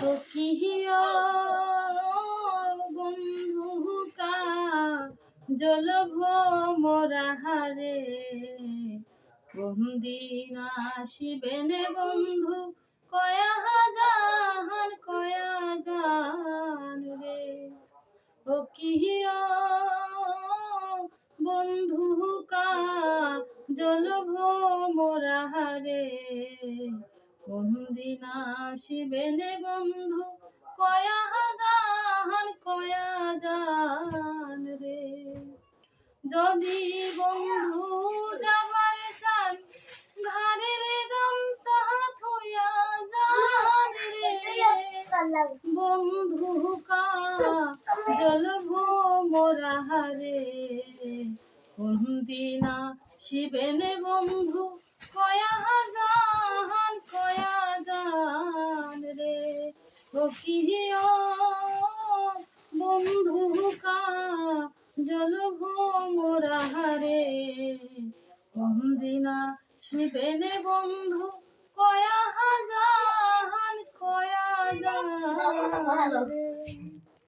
সখিয়া বন্ধু জলভ মোরাহারে কোনদিন আসিবেনে বন্ধু, কয়া জাহান কয়া জান রে। ও কিহিয়া বন্ধু কা জলভ মোরাহারে কোনদিন আসিবেনে বন্ধু? কয়া জাহান, কয়া জান রে। যদি বন্ধু যাবার চান, ঘাড়ের গামছা থুয়া যান রে। বন্ধু কা জলভ মোরাহারে কোনদিনা শিবেনে বন্ধু? কয়া ও কিহিও বন্ধু কা জলভ মোরাহারে কোনদিনা শিবেনে বন্ধু কয়া জাহান কয়া রে